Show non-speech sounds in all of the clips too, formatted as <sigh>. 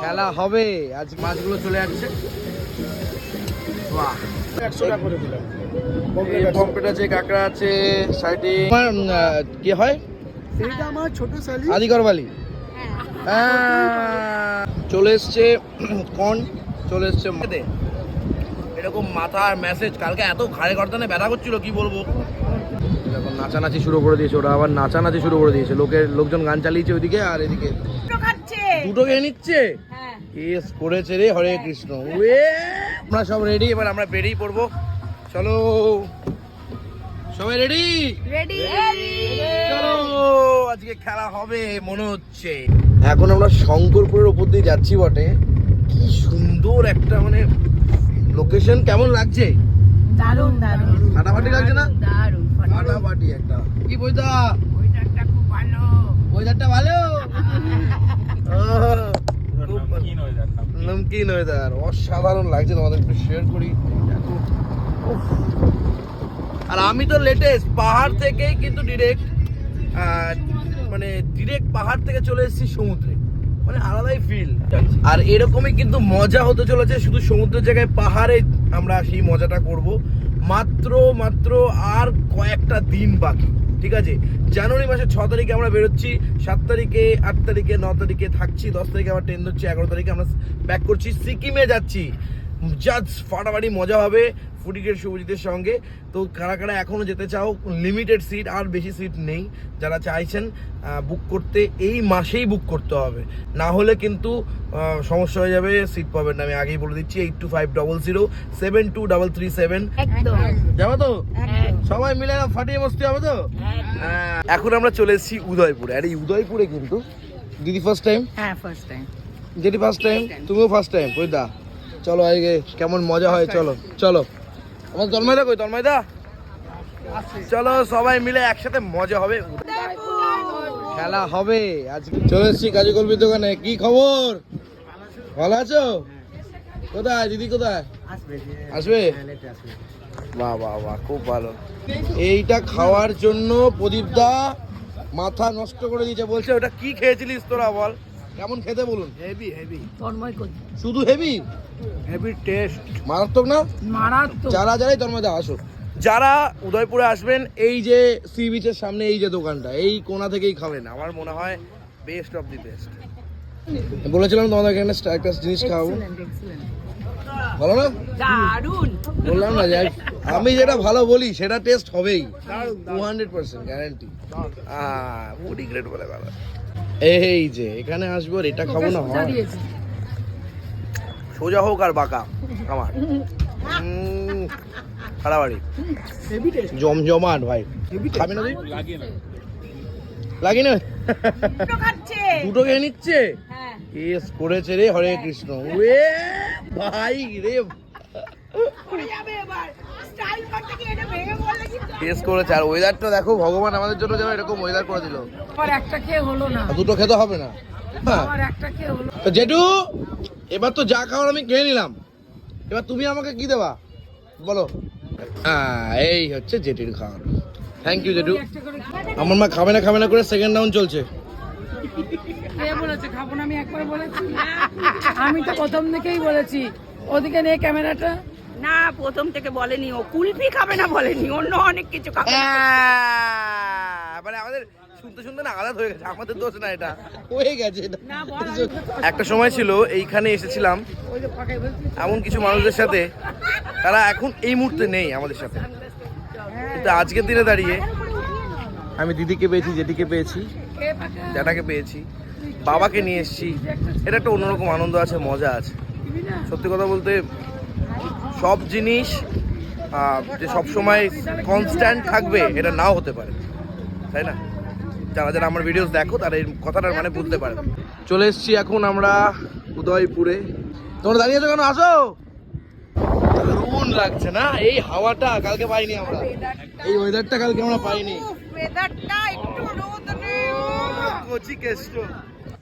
খেলা হবে। আজ মাছগুলো চলে যাচ্ছে বাহ। একশো টাকা করে দিলাম। আছে কাঁকড়া আছে সাইডে তোমার উম, কি হয়? এইটা আমার ছোট শালি। আদিকর হ্যাঁ। চলে এসছে কর্ন চলে এসছে মাথাতে। এরকম মাথার মেসেজ কালকে এত ঘাড়ে গর্দানে ব্যথা করছিল কি বলব? এখন নাচানাচি শুরু করে দিয়েছে ওরা আবার নাচানাচি শুরু করে দিয়েছে। লোকের লোকজন গান চালিয়েছে ওইদিকে আর এদিকে। দুটো খেয়ে নিচ্ছে? কেস করেছে রে হরে কৃষ্ণ। ওয়ে আমরা সব রেডি এবার আমরা বেরিয়ে পড়ব। চলো। সবাই রেডি রেডি চলো আজকে খেলা হবে মনে হচ্ছে। এখন আমরা শঙ্করপুরের উপর দিয়ে যাচ্ছি বটে। কি সুন্দর একটা মানে লোকেশন কেমন লাগছে? দারুণ দারুণ ফাটাফাটি লাগছে না? দারুণ ফাটাফাটি। একটা। কি বইদা ওইটারটা খুব ভালো। ওয়েদারটা ভালো। <laughs> নমকিন ওয়েদার অসাধারণ লাগছে তোমাদের একটু শেয়ার করি। আর আমি তো লেটেস্ট পাহাড় থেকেই কিন্তু ডিরেক্ট মানে ডিরেক্ট পাহাড় থেকে চলে এসেছি সমুদ্রে। মানে আলাদাই ফিল আর এরকমই কিন্তু মজা হতে চলেছে, শুধু সমুদ্রের জায়গায় পাহাড়ে আমরা সেই মজাটা করব। মাত্র মাত্র আর কয়েকটা দিন বাকি। ঠিক আছে? জানুয়ারি মাসের ছ তারিখে আমরা বেরোচ্ছি, সাত তারিখে, আট তারিখে, ন তারিখে থাকছি, দশ তারিখে আবার ট্রেন ধরছি, এগারো তারিখে আমরা ব্যাক করছি, সিকিমে যাচ্ছি। জাস্ট ফাটাফাটি মজা হবে। ফুডিকের শুভজিতের সঙ্গে। তো কারা কারা এখনও যেতে চাও লিমিটেড সিট আর বেশি সিট নেই যারা চাইছেন বুক করতে এই মাসেই বুক করতে হবে। না হলে কিন্তু সমস্যা হয়ে যাবে সিট পাবেন না। আমি আগেই বলে দিচ্ছি eight two five double zero seven two double three seven যাব তো? সবাই মিলে ফাটিয়ে মস্তি হবে তো? হ্যাঁ। এখন আমরা চলে এসেছি উদয়পুরে। আর এই উদয়পুরে কিন্তু দিদি ফার্স্ট টাইম হ্যাঁ ফার্স্ট টাইম যেটি ফার্স্ট টাইম তুমিও ফার্স্ট টাইম দা? চলো আজকে কেমন মজা হয় চলো চলো। আমার তন্ময়দা কই তন্ময়দা চলো সবাই মিলে একসাথে মজা হবে। খেলা হবে। আজকে চলে এসেছি কাজু কলবির দোকানে। কি খবর? ভালো আছো? কোথায়? দিদি কোথায়? আসবে? বাহ বাহ বাহ, খুব ভালো। এইটা খাওয়ার জন্য প্রদীপ দা মাথা নষ্ট করে দিয়েছে। বলছে, ওটা কি খেয়েছিলিস তোরা বল? কেমন খেতে বলুন? হেভি হেভি তন্ময় কই শুধু হেভি হেভি টেস্ট মারাত্মক না? মারাত্মক। যারা যারাই তন্ময়দা আসো। যারা উদয়পুরে আসবেন এই যে সি বিচের সামনে এই যে দোকানটা এই কোনা থেকেই খাবেন। আমার মনে হয় বেস্ট অফ দি বেস্ট বলেছিলাম তোমাদের এখানে একটা জিনিস খাওয়াবো ভালো না? দারুণ বললাম না যে আমি যেটা ভালো বলি সেটা টেস্ট হবেই। Two hundred percent guarantee food grade বলে কথা এই যে এখানে আসব আর এটা খাব না হয় সোজা হোক আর বাঁকা আমার। খাড়াবাড়ি জমজমাট ভাই। খাবি না তুই? লাগি না। দুটো খেয়ে নিচ্ছে? হ্যাঁ। কেস করেছে রে হরে কৃষ্ণ। ওয়ে ভাই রে। কেস করেছে। আর ওয়েদারটা দেখো ভগবান আমাদের জন্য যেন এরকম ওয়েদার করে দিল। একটা খেয়ে হলো না। দুটো খেতে হবে না। হ্যাঁ। একটা খেয়ে হলো। তো জেঠু এবার তো যা খাওয়ার আমি খেয়ে নিলাম। এবার তুমি আমাকে কি দেবা? বলো। হ্যাঁ এই হচ্ছে জেঠির খাওয়ার থ্যাংক ইউ জেঠু। আমার মা খাবে না খাবে না করে সেকেন্ড রাউন্ড চলছে। আমি তো প্রথম থেকেই বলেছি। ওদিকে নিয়ে ক্যামেরাটা। না প্রথম থেকে বলেনি ও। কুলফি খাবে না বলেনি অন্য অনেক কিছু খাবে। মানে আমাদের শুনতে শুনতে না আলাদা হয়ে গেছে আমাদের দোষ না এটা। হয়ে গেছে এটা। একটা সময় ছিল এইখানে এসেছিলাম এমন কিছু মানুষদের সাথে তারা এখন এই মুহূর্তে নেই আমাদের সাথে। কিন্তু আজকের দিনে দাঁড়িয়ে আমি দিদিকে পেয়েছি জেঠিকে পেয়েছি জ্যাঠাকে পেয়েছি বাবাকে নিয়ে এসেছি। এটা একটা অন্যরকম আনন্দ আছে মজা আছে। সত্যি কথা বলতে সব জিনিস যে সব সময় কনস্ট্যান্ট থাকবে এটা নাও হতে পারে। তাই না? যারা যারা আমার ভিডিওস দেখো তারা এই কথাটার মানে বুঝতে পারে। চলে এসেছি এখন আমরা উদয়পুরে। তোমরা দাঁড়িয়ে আছো কেন? আসো! দারুণ লাগছে না? এই হাওয়াটা কালকে পাইনি আমরা। এই ওয়েদারটা কালকে আমরা পাইনি। ওয়েদারটা একটু রোদ নেই কচি কেষ্ট।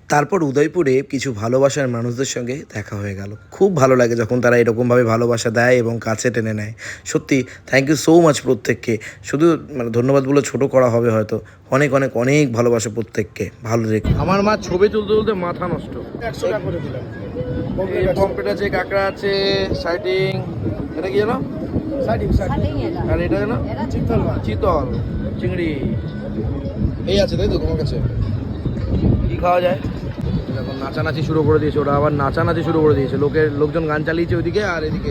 তারপর উদয়পুরে কিছু ভালোবাসার মানুষদের সঙ্গে দেখা হয়ে গেল। খুব ভালো লাগে যখন তারা এরকমভাবে ভালোবাসা দেয় এবং কাছে টেনে নেয়। সত্যি থ্যাংক ইউ সো মাচ প্রত্যেককে। শুধু মানে ধন্যবাদগুলো ছোট করা হবে হয়তো। অনেক অনেক অনেক ভালোবাসা প্রত্যেককে। ভালো রেখে আমার মা ছবি তুলতে তুলতে মাথা নষ্ট। একশো টাকা করে দিলাম। পম্পেট আছে। কাঁকড়া আছে সাইটিং এটা কি জানো সাইডিং সাইডিং আর এটা জানো চিত্তল মাছ। চিতল চিংড়ি। এই আছে তাই তো তোমার কাছে? কি খাওয়া যায়? দেখো নাচানাচি শুরু করে দিয়েছে ওরা আবার নাচানাচি শুরু করে দিয়েছে। লোকের লোকজন গান চালিয়েছে ওইদিকে আর এদিকে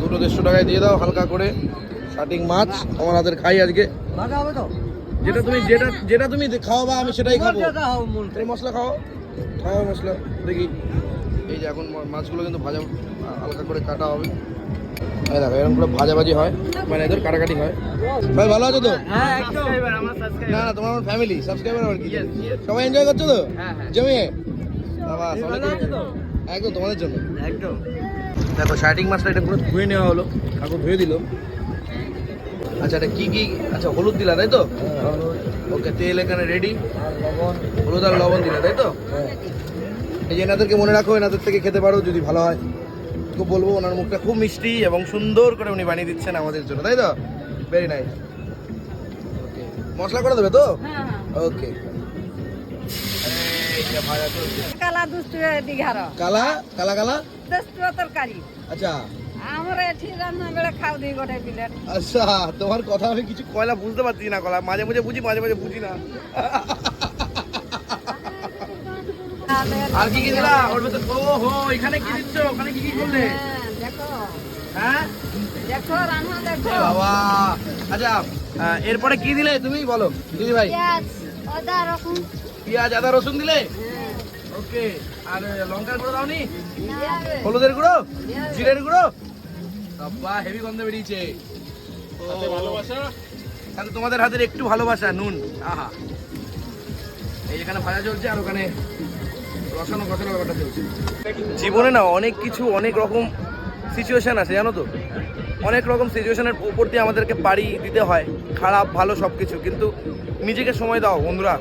দুটো দেড়শো টাকায় দিয়ে দাও হালকা করে শার্টিং মাছ আমার হাতের খাই আজকে। হবে তো। যেটা তুমি যেটা যেটা তুমি খাওয়াবা আমি সেটাই খাব। মশলা খাও খাও মশলা দেখি। এই যে এখন মাছগুলো কিন্তু ভাজা হালকা করে কাটা হবে। এই দেখো এরকম করে ভাজাভাজি হয় মানে এদের কাটাকাটি হয়। ভাই ভালো আছো তো? হ্যাঁ একদম। না না তোমার আমার ফ্যামিলি সাবস্ক্রাইবার আর কি সবাই এনজয় করছ তো? জমিয়ে বাবা সবাই একদম তোমাদের জন্য। একদম। দেখো শার্টিং মাছটা এটা পুরো ধুয়ে নেওয়া হলো। কাকু ধুয়ে দিল। আচ্ছা এটা কি কি? আচ্ছা হলুদ দিলা তাই তো? ওকে তেল এখানে রেডি হলুদ আর লবণ দিলা তাই তো? এই যে এনাদেরকে মনে রাখো এনাদের থেকে খেতে পারো যদি ভালো হয়। খুব বলব ওনার মুখটা খুব মিষ্টি এবং সুন্দর করে উনি বানিয়ে দিচ্ছেন আমাদের জন্য তাই তো? ভেরি নাইস ওকে মশলা করে দেবে তো? হ্যাঁ ওকে চলছে কালা দুষ্টু দিঘার কালা? কালা কালা? দুষ্টু তরকারি। আচ্ছা। আমরা এଠି রান্না বেড়ে খাও দিই গোটে প্লেট। আচ্ছা তোমার কথা আমি কিছু কয়লা বুঝতে পারছি না কলা। মাঝে মাঝে বুঝি মাঝে মাঝে বুঝি না। আর কি কি দিলা ওর ভেতর ও হো এখানে কি দিচ্ছ? ওখানে কি কি করলে? দেখো। হ্যাঁ? দেখো রান্না দেখো। বাবা। আচ্ছা এরপরে কি দিলে তুমি? বলো। দিদি ভাই। আদা রসুন। পেঁয়াজ আদা রসুন দিলে? ওকে আর লঙ্কার গুঁড়ো দাওনি। হলুদের গুঁড়ো? জিরের গুঁড়ো? বাবা হেভি গন্ধ বেরিয়েছে। ও। ভালোবাসা? তাহলে তোমাদের হাতের একটু ভালোবাসা নুন। আহা। এই এখানে ভাজা চলছে আর ওখানে রসানো কষানো ব্যাপারটা চলছে। জীবনে না অনেক কিছু অনেক রকম সিচুয়েশন আছে জানো তো? অনেক রকম সিচুয়েশনের উপর দিয়ে আমাদেরকে পাড়ি দিতে হয় খারাপ ভালো সব কিছু কিন্তু নিজেকে সময় দাও বন্ধুরা।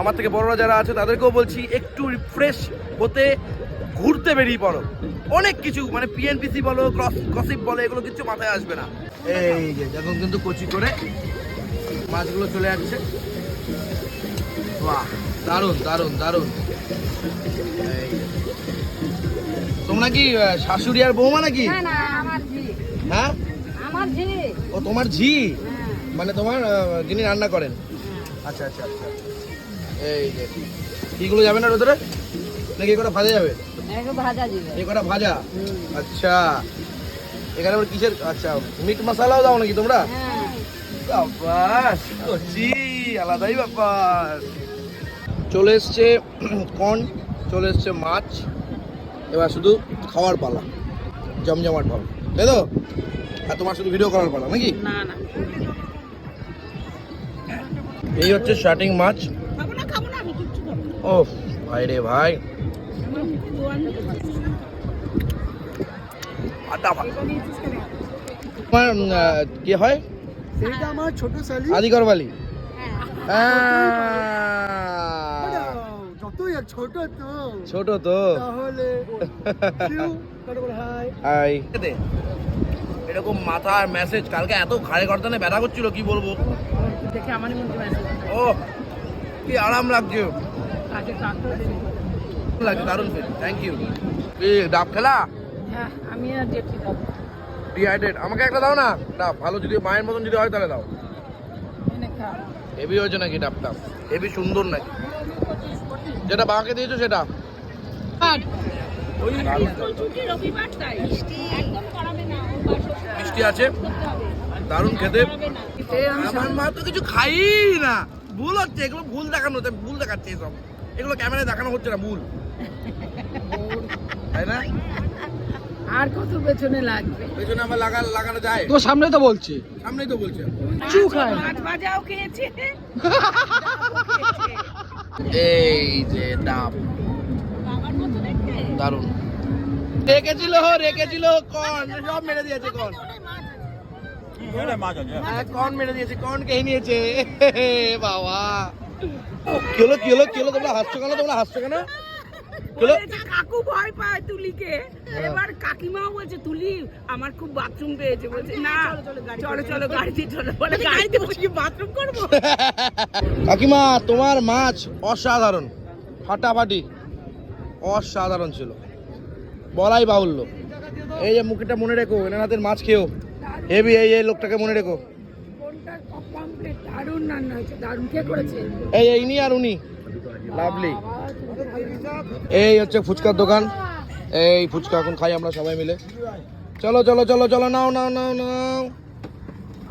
আমার থেকে বড়রা যারা আছে তাদেরকেও বলছি একটু রিফ্রেশ হতে ঘুরতে বেরিয়ে পড়ো। অনেক কিছু মানে পিএনপিসি বলো ক্রস গসিপ বলো এগুলো কিছু মাথায় আসবে না। এই যে এখন কিন্তু কচি করে মাছগুলো চলে যাচ্ছে বাহ দারুণ দারুণ দারুণ। তোমরা কি শাশুড়ি আর বৌমা নাকি? না না আমার ঝি। হ্যাঁ? আমার ঝি। ও তোমার ঝি? হ্যাঁ, মানে তোমার যিনি রান্না করেন। আচ্ছা আচ্ছা আচ্ছা। এই যে কিগুলো যাবে না রোদরে নাকি এ কটা ভাজা যাবে? এ কটা ভাজা? আচ্ছা। এখানে আবার কিসের? আচ্ছা মিট মশলাও দাও নাকি তোমরা? হ্যাঁ। কচি আলাদাই ব্যাপার। চলে এসছে <clears throat> কর্ন চলে এসছে মাছ। এবার শুধু খাওয়ার পালা জমজমাট পালা তাই তো? আর তোমার শুধু ভিডিও করার পালা নাকি? এই হচ্ছে স্টার্টিং মাছ খাব না খাব না আমি কিচ্ছু খাব না। ও ভাই রে ভাই। তোমার কি হয়? আমার ছোট শালি হ্যাঁ। যতই আর ছোট তো। ছোট তো। তাহলে হাই এরকম মাথার মেসেজ কালকে এত ঘাড়ে গর্দানে ব্যথা করছিল কি বলব? দেখে মেসেজ ও কি আরাম লাগছে। লাগছে দারুণ ফিল থ্যাংক ইউ ডাব খেলা? হ্যাঁ আমি আর ডিহাইড্রেট আমাকে একটা দাও না? ডাব ভালো যদি মায়ের মতন যদি হয় তাহলে দাও। হেভি হয়েছে নাকি ডাবটা হেভি সুন্দর নাকি? যেটা বাবাকে দিয়েছ সেটা? ছুটি রবিবার তাই। একদম করাবে না ওর বাসর মিষ্টি আছে? দারুণ খেতে। আমার মা তো কিছু খাই না। ভুল হচ্ছে এগুলো ভুল দেখানো ভুল দেখাচ্ছে এসব। এগুলো ক্যামেরায় দেখানো হচ্ছে না ভুল। তাই না? আর কত পেছনে লাগবে? পেছনে আবার লাগা লাগানো যায়। তো সামনে তো বলছি। সামনেই তো বলছে চু খায় মাছ ভাজাও খেয়েছে। এই যে ডাব। বাবার মতো দেখতে দারুণ। রেখেছিল রেখেছিল কর্ন। সব মেরে দিয়েছে কর্ন। হ্যাঁ কর্ন মেরে দিয়েছে কর্ন কে নিয়েছে। <laughs> বাবা। কি হলো কি হলো কি হলো তোমরা হাসছো কেন? তোমরা হাসছো কেন? কাকু ভয় পায় তুলিকে। এবার কাকিমাও বলছে তুলি আমার খুব বাথরুম পেয়েছে। বলছে না চলো চলো গাড়িতে চলো বলে গাড়িতে বসে বাথরুম করব? <laughs> কাকিমা তোমার মাছ অসাধারণ। ফাটাফাটি। অসাধারণ ছিল। বলাই বাহুল্য। এই যে মুখটা মনে রেখো এনার হাতের মাছ খেও হেভি এই এই লোকটাকে মনে রেখো। দারুণ রান্না হয়েছে দারুণ কে করেছে। এই আর উনি। লাভলি এই হচ্ছে ফুচকার দোকান। এই ফুচকা এখন খাই আমরা সবাই মিলে। চলো চলো চলো চলো নাও নাও নাও নাও।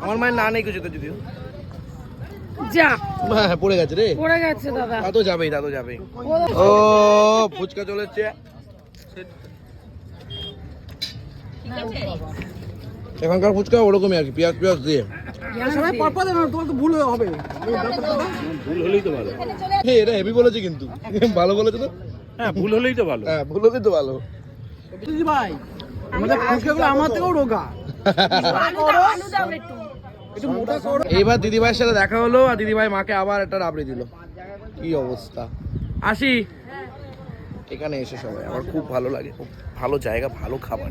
আমার মায়ের না নেই কিছু তো যদিও। যা। হ্যাঁ পড়ে গেছে রে। পড়ে গেছে দাদা। তা তো যাবেই তা তো যাবেই। ও ফুচকা এখানকার ফুচকা ওরকমই আর কি পেঁয়াজ পেঁয়াজ দিয়ে। সবাই পরপর তোমার তো ভুল হবে। হ্যাঁ এটা হেভি বলেছে কিন্তু। ভালো বলেছে তো? হ্যাঁ ভুল হলেই তো ভালো। হ্যাঁ ভুল হলে তো ভালো। দিদি ভাই আমাদের ফুচকাগুলো আমার থেকেও রোগা। একটু। এইবার দিদিভাইয়ের সাথে দেখা হলো আর দিদিভাই মাকে আবার একটা রাবড়ি দিল। কি অবস্থা? আসি। এখানে এসে সবাই আমার খুব ভালো লাগে। খুব ভালো জায়গা ভালো খাবার।